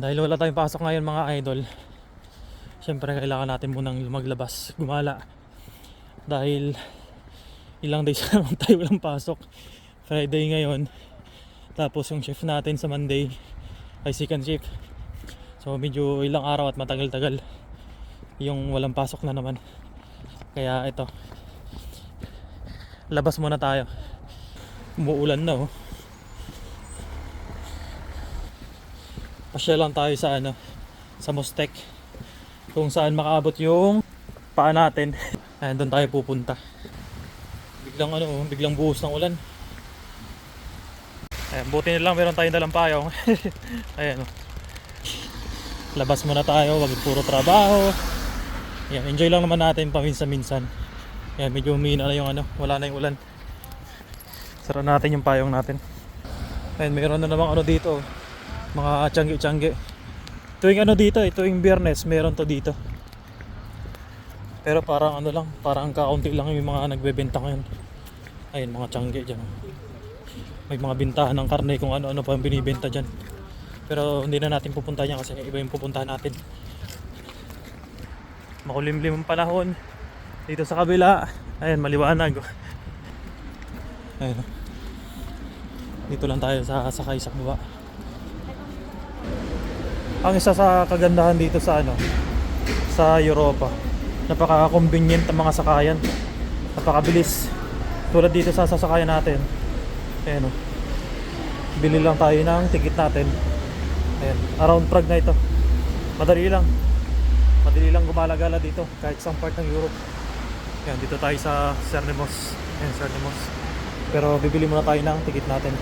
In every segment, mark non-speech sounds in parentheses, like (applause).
Dahil wala tayong pasok ngayon mga idol, syempre kailangan natin munang maglabas, gumala. Dahil ilang days (laughs) na naman tayo walang pasok. Friday ngayon, tapos yung shift natin sa Monday ay second shift. So medyo ilang araw at matagal-tagal yung walang pasok na naman. Kaya ito, labas muna tayo. Umuulan na oh. Pasya lang tayo sa ano, sa Mostek. Kung saan makaabot yung paa natin. (laughs) Ayan, doon tayo pupunta. Biglang ano, oh, biglang buhos ng ulan. Ayan, buti na lang meron tayong dalang payong. (laughs) Ayan, oh. Labas muna tayo, wag puro trabaho. Ayan, enjoy lang naman natin paminsan-minsan. Ayan, medyo humina na yung ano, wala na yung ulan. Sara natin yung payong natin. Ayan, mayroon na namang ano dito. oh. Mga tiyanggi-tiyanggi. Tuwing ano dito, eh, tuwing biyernes, meron to dito. Pero parang ano lang, parang kaunti lang yung mga nagbebenta ngayon. Ayun, mga tiyanggi dyan. May mga bintahan ng karne kung ano-ano pa yung binibenta dyan. Pero hindi na natin pupunta yan kasi iba yung pupuntahan natin. Makulimlim ang panahon. Dito sa kabila, ayun, maliwanag. (laughs) Ayun. Dito lang tayo sa sakay sa baba. Ang isa sa kagandahan dito sa ano, sa Europa, napaka-convenient ang mga sakayan. Napakabilis. Tulad dito sa sasakayan natin. Ayan o. Bili lang tayo ng ticket natin. Ayan. Around Prague na ito. Madali lang. Madali lang gumalagala dito kahit sa part ng Europe. Ayan, dito tayo sa Cernemos. Ayan, Cernemos. Pero bibili muna tayo ng ticket natin.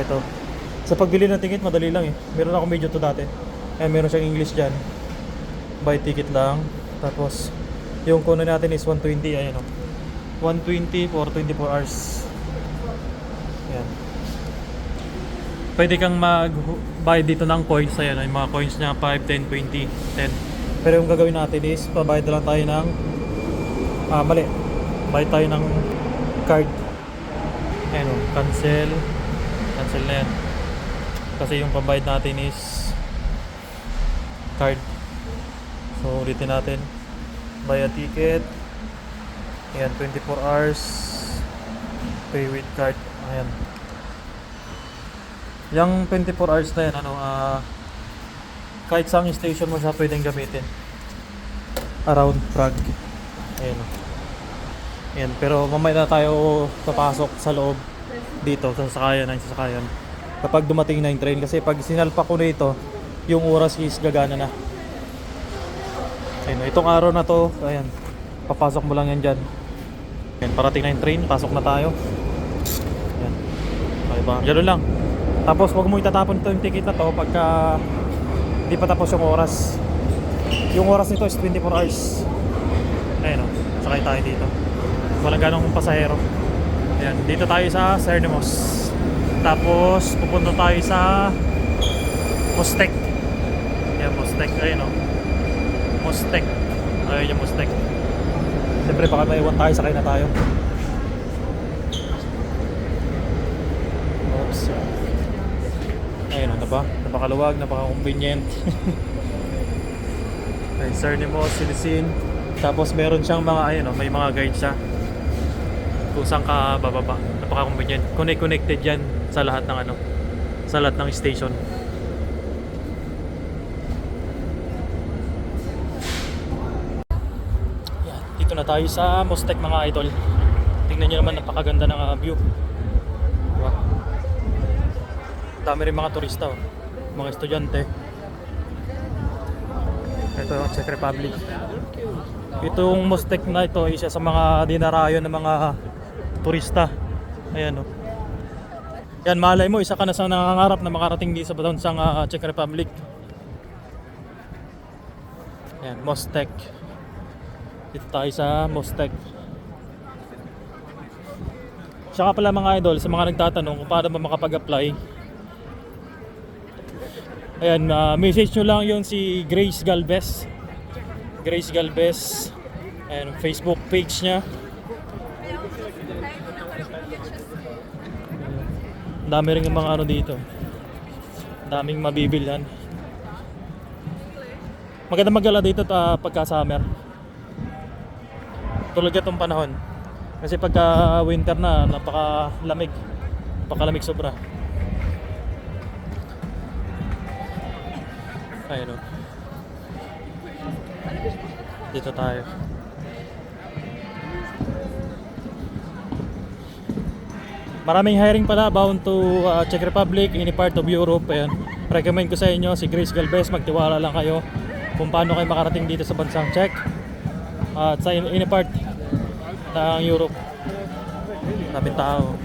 Ito. Sa pagbili ng ticket, madali lang eh. Meron akong medyo to dati. Ayan, meron siyang English dyan. Buy ticket lang. Tapos, yung kuno natin is 120. Ayan o. 120 for 24 hours. Ayan. Pwede kang mag-buy dito ng coins. Ayan, yung mga coins niya 5, 10, 20, 10. Pero yung gagawin natin is, pabayad lang tayo ng Ah, mali. Bayad tayo ng card. Ayan o, cancel. Cancel na yan. Kasi yung pambayad natin is card. So, ulitin natin. Buy a ticket. Ayan, 24 hours. Pay with card. Ayan. Yung 24 hours na yan, ano, ah, kahit saan station mo siya pwedeng gamitin. Around Prague. Ayan. Ayan, pero mamaya na tayo papasok sa loob dito sa sasakayan ng sasakayan kapag dumating na yung train. Kasi pag sinalpa ko na ito yung oras is gagana na. Ayan, itong araw na to ayan, papasok mo lang yan dyan. Ayan, parating na yung train pasok na tayo. Ayan, okay ba? ganun lang. Tapos wag mo itatapon ito yung ticket na to pagka hindi pa tapos yung oras. Yung oras nito is 24 hours. Ayun o, sakay tayo dito. Walang ganong pasahero. Ayan, dito tayo sa Cernemos tapos pupunta tayo sa Mostek ayan, Mostek, ayun o Mostek ayun yung Mostek siyempre baka may iwan tayo, sakay na tayo. Oops. Ayun o, diba? napakaluwag, napaka-convenient. (laughs) Ay Cernemos, Silisin tapos meron siyang mga ayun oh, may mga guide siya. Kung saan ka bababa. Napaka-convenient. Connect connected yan sa lahat ng ano, sa lahat ng station. Yan, dito na tayo sa Mostek mga idol. Tingnan niyo naman napakaganda ng ah, view. Diba? Dami rin mga turista, oh. mga estudyante. Ito ang Czech Republic. Itong Mostek na ito isa sa mga dinarayo ng mga turista. Ayan o. Yan, malay mo, isa ka na sa nangangarap na makarating dito sa bansang uh, Czech Republic. Ayan, Mostek. Dito tayo sa Mostek. Saka pala mga idol, sa mga nagtatanong kung paano ba makapag-apply. Ayan, ah, message nyo lang yung si Grace Galvez. Grace Galvez. Ayan, Facebook page niya. Dami rin yung mga ano dito. Daming mabibilhan. Maganda magala dito ta pagka summer. Tulad itong panahon. Kasi pagka winter na, napakalamig. Napakalamig sobra. Ayun o. Dito tayo. Maraming hiring pala bound to uh, Czech Republic, any part of Europe. Ayan. Recommend ko sa inyo si Grace Galvez, magtiwala lang kayo kung paano kayo makarating dito sa bansang Czech. At sa in- any part ng Europe. Daming tao.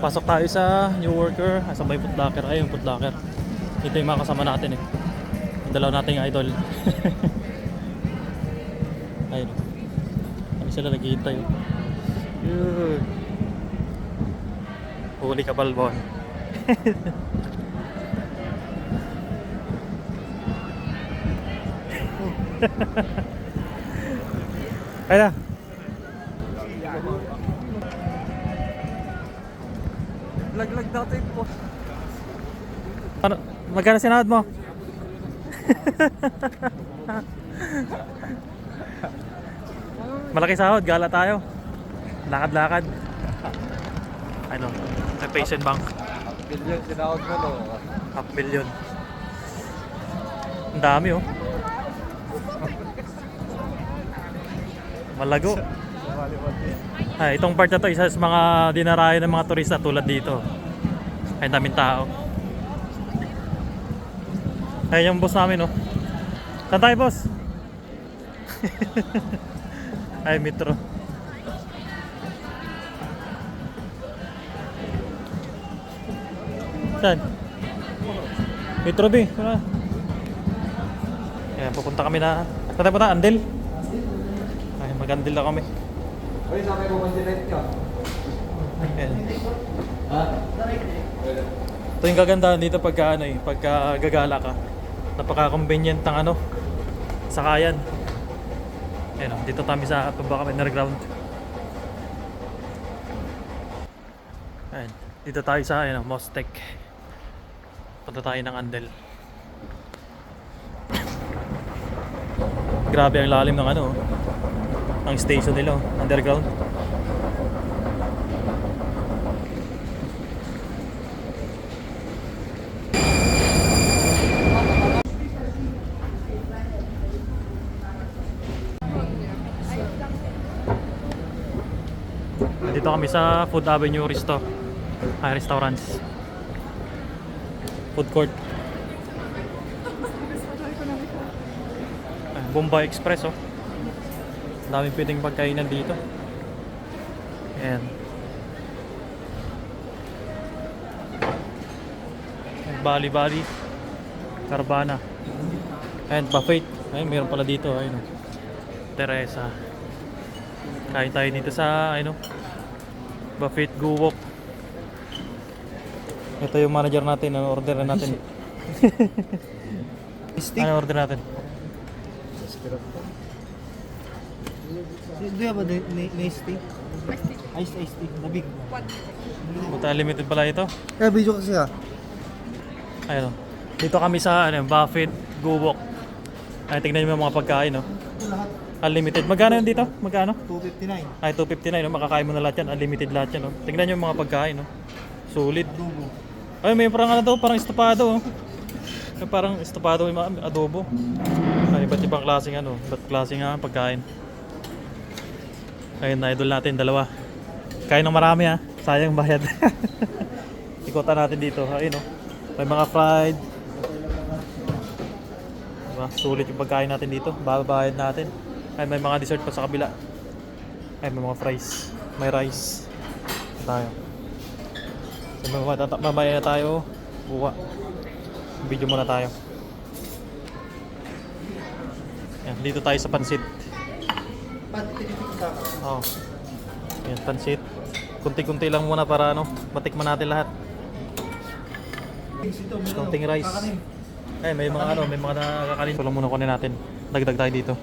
Pasok tayo sa new worker, sa may footlocker. Ayun, footlocker. Ito yung mga kasama natin eh. Yung dalaw nating idol. (laughs) Ayun. Kami sila naghihintay. oh. Yun. Huli ka balbon. Kaya na. Laglag dati po. Ano, magkano sinahod mo? Malaki sahod, gala tayo. Lakad-lakad. Ano, may patient bank. Bilyon sinawag mo no. Half million. Ang dami oh. Malago. Ay, itong part na to, isa sa mga dinarayo ng mga turista tulad dito. Ay, daming tao. Ay, yung boss namin oh. Saan tayo boss? (laughs) Ay, metro. Saan? Metro B. Wala. Ayan, pupunta kami na... Saan tayo punta? Andel? Ay, mag-andel na kami. Uy, sa may kumontinent nyo. Ayan. Ha? Ito yung kagandahan dito pagka ano eh, pagka gagala ka. Napaka-convenient ng ano, sakayan. Ayun, oh, dito kami sa baba kami underground. Ayun, dito tayo sa ano, Mostek. Punta tayo ng Andel. (coughs) Grabe ang lalim ng ano, oh. Ang station nila, underground. Dito kami sa Food Avenue Resto. Ay, restaurants. Food court. Ay, Bombay Express oh. Daming pwedeng pagkainan dito. Ayan. Bali Bali. Carbana. Ayan, buffet. Ayun, meron pala dito. Ayun. Teresa. Kain tayo dito sa ano Buffet Guwok. Ito yung manager natin, ano order na natin. (laughs) Stick? ano order natin? Do you have a nice tea? Iced iced tea. The big one. Buta limited pala ito. Eh, video kasi ha. Ayun. oh. Dito kami sa ano, Buffett, Gubok. Ay, tingnan nyo yung mga pagkain, no? Unlimited. Magkano yun dito? Magkano? 259. Ay, 259, no? Makakain mo na lahat yan. Unlimited lahat yan, no? Tingnan nyo yung mga pagkain, no? Sulit. Adobo. Ay, may parang ano to, parang estopado, oh. Parang estopado, mga adobo. Ay, iba't ibang klaseng ano, iba't klaseng nga pagkain. Ayun, na idol natin, dalawa. Kain ng marami ha, sayang bayad. (laughs) Ikutan natin dito, ayun oh. May mga fried. Diba? Sulit yung pagkain natin dito, babayad natin. Ay, may mga dessert pa sa kabila. Ay, may mga fries. May rice. Tayo. So, mamaya na tayo. Buwa. Video muna tayo. Yan, dito tayo sa pansit. Pati tinipid ka. Oh. Yan, pansit. Kunti-kunti lang muna para ano, matikman natin lahat. Counting rice. Eh, may mga ano, may mga nakakanin. Ito lang muna kunin natin. Dagdag tayo dito.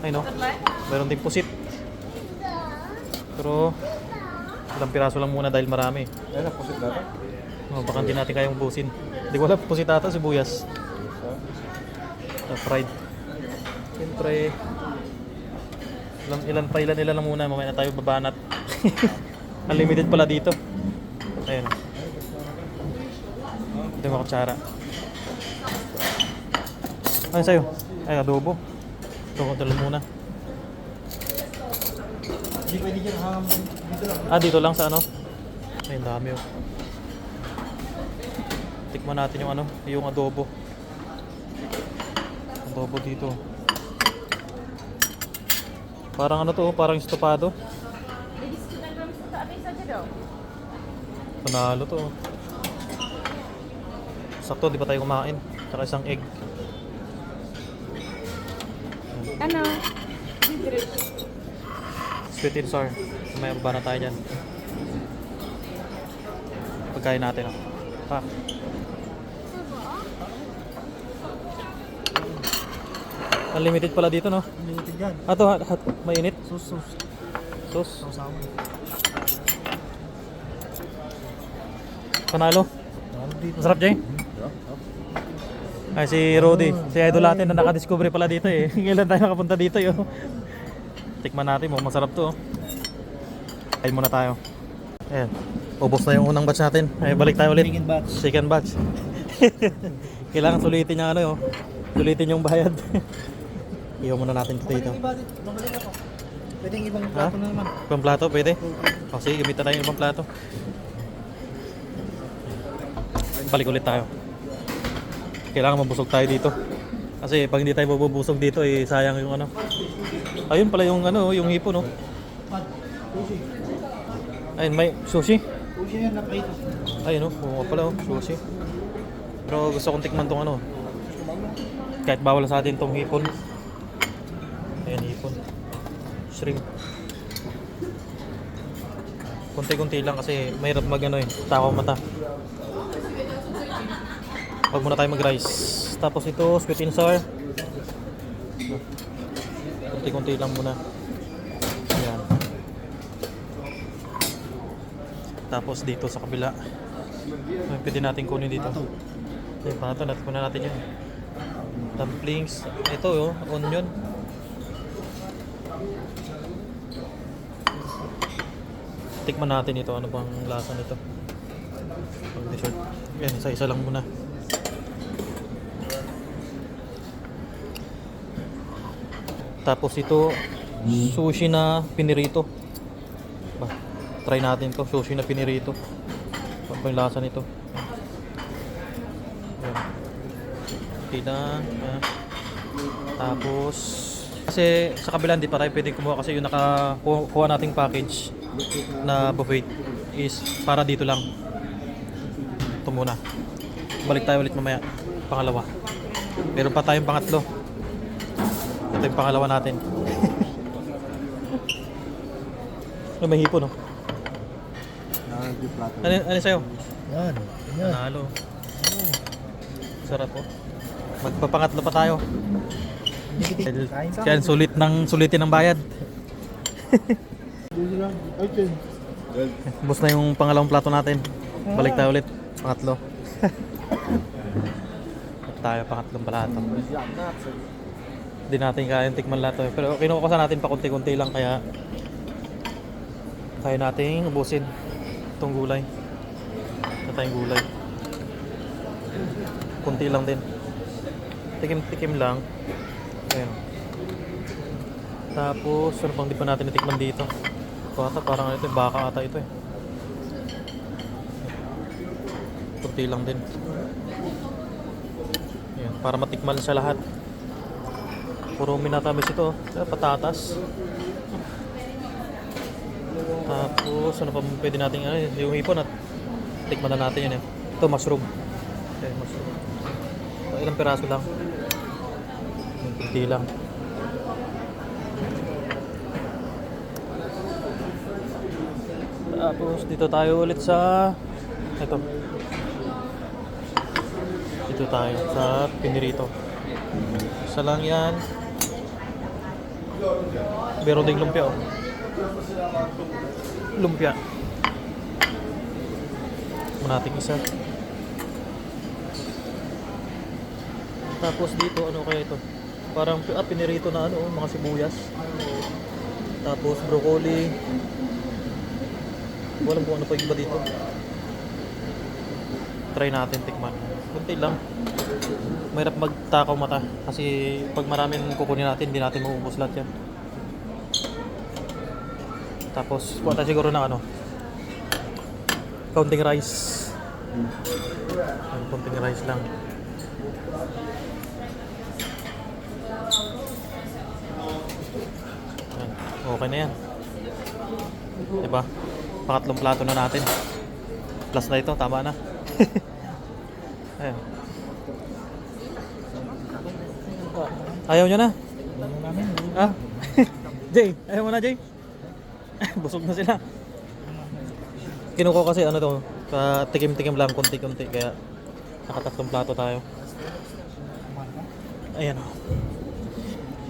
Ay no. Meron din pusit. Pero ilang piraso lang muna dahil marami. Ayun, pusit dati. Oh, baka hindi natin kayang ubusin. Hindi ko alam, pusit ata, sibuyas. Uh, fried. Siyempre, ilan, ilan pa, ilan ilan lang muna, mamaya na tayo babanat. (laughs) Unlimited pala dito. Ayun. Ito yung kutsara. Ano sa'yo? Ay, adobo. Ito, konti lang muna. Hindi pwede dyan hanggang dito lang. Ah, dito lang sa ano? Ay, dami oh. Tikman natin yung ano, yung adobo. Adobo dito. Parang ano to, oh, parang estopado. Panalo to. oh. Sakto, di ba tayo kumain? Tsaka isang egg. Ano? Sweet and sour. May ba na tayo dyan. Pagkain natin oh. Pa. Unlimited pala dito no? Limited yan. Ah, to, hat, mainit. Sus, sus. Sus, Sausawan. panalo. Ano dito? Masarap, Jay? Ay, si Rudy. Si idol natin na nakadiscover pala dito eh. (laughs) Kailan tayo nakapunta dito yun. Tikman natin mo, masarap to. oh. Kain muna tayo. Ayan. Ubos na yung unang batch natin. Ay, balik tayo ulit. Chicken batch. Second batch. (laughs) Kailangan sulitin yung ano yun. Sulitin yung bayad. (laughs) Iwan muna natin ito dito. Bumalik ako. Pwedeng ibang Ha? plato na naman. Ibang plato, pwede? O sige, gamitan tayo ng ibang plato. Balik ulit tayo. Kailangan mabusog tayo dito. Kasi pag hindi tayo mabubusog dito, eh, sayang yung ano. Ayun pala yung ano, yung hipo, no? Ayun, may sushi. Sushi yan na prito. Ayun, no? Oo pala, oh, sushi. Pero gusto kong tikman tong ano. Kahit bawal sa atin tong hipon. Ayan, hipon. Shrimp. Kunti-kunti lang kasi mahirap mag ano eh, takaw mata. Huwag muna tayo mag-rice. Tapos ito, sweet and sour. Kunti-kunti lang muna. Ayan. Tapos dito sa kabila. Ay, pwede natin kunin dito. Ayun, pa ito, natin kunin natin yun. Dumplings. Ito, oh, onion. Tikman natin ito. Ano bang lasa nito? Pang dessert. Yan, isa-isa lang muna. Tapos ito, sushi na pinirito. Ba, try natin to sushi na pinirito. Ano ba yung lasa nito? Ayan. Tapos, kasi sa kabila hindi pa tayo pwedeng kumuha kasi yung nakakuha nating package na buffet is para dito lang. Ito muna. Balik tayo ulit mamaya. Pangalawa. Meron pa tayong pangatlo. Ito yung pangalawa natin. (laughs) Ano may hipo no? Ano, ano sa'yo? Yan. Yan. Panalo. Sarap po. Magpapangatlo pa tayo. Kaya sulit ng sulitin ng bayad. (laughs) Bus na yung pangalawang plato natin. Balik tayo ulit. Pangatlo. (laughs) tayo, pangatlong plato. Hindi natin kaya tikman lahat. Pero kinukuha natin pa konti-konti lang kaya kaya nating ubusin itong gulay. Ito tayong gulay. Kunti lang din. Tikim-tikim lang. Ayan. Tapos, ano pang di pa natin natikman dito? Ito ata, parang ito, baka ata ito eh. Kunti lang din. Ayan, para matikman sa lahat. Puro minatamis ito. oh. Patatas. Tapos, ano pa pwede natin, ano, yung hipon at tikman na natin yun eh. Ito, mushroom. Okay, mushroom. Ito, ilang piraso lang. Kunti lang. Tapos, dito tayo ulit sa... Ito. Dito tayo sa Pinirito. Isa lang yan. Meron ding lumpia oh. Lumpia. Muna natin isa. Tapos dito, ano kaya ito? Parang ah, pinirito na ano, oh, mga sibuyas. Tapos broccoli. Walang kung ano pa iba dito. Try natin tikman. Kunti lang. Mahirap magtakaw mata kasi pag maraming kukunin natin, hindi natin maubos lahat yan. Tapos, kuha tayo siguro ng ano, counting rice. Yung counting rice lang. Okay na yan. Diba? Pangatlong plato na natin. Plus na ito, tama na. (laughs) Ayan. Ayaw nyo na? Ah? (laughs) Jay, ayaw mo na Jay? (laughs) Busog na sila. Kinuko kasi ano to, tikim-tikim lang konti-konti kaya nakatatlong plato tayo. Ayan.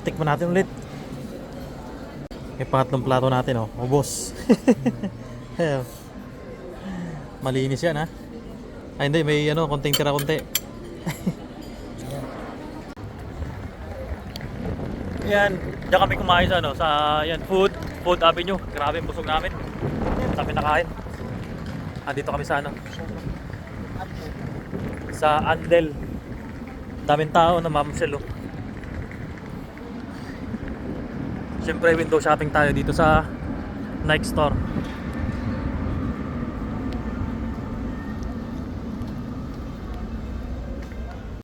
Tikman natin ulit. Yung pangatlong plato natin oh, ubos. (laughs) Malinis yan ha. Ay hindi, may ano, konting tira konti. (laughs) Yan, diyan kami kumain sa ano, sa yan, food, food avenue. Grabe yung busog namin. Sabi nakain. Ah, dito kami sa ano? Sa Andel. Daming tao na mamsel oh. Siyempre window shopping tayo dito sa Nike Store.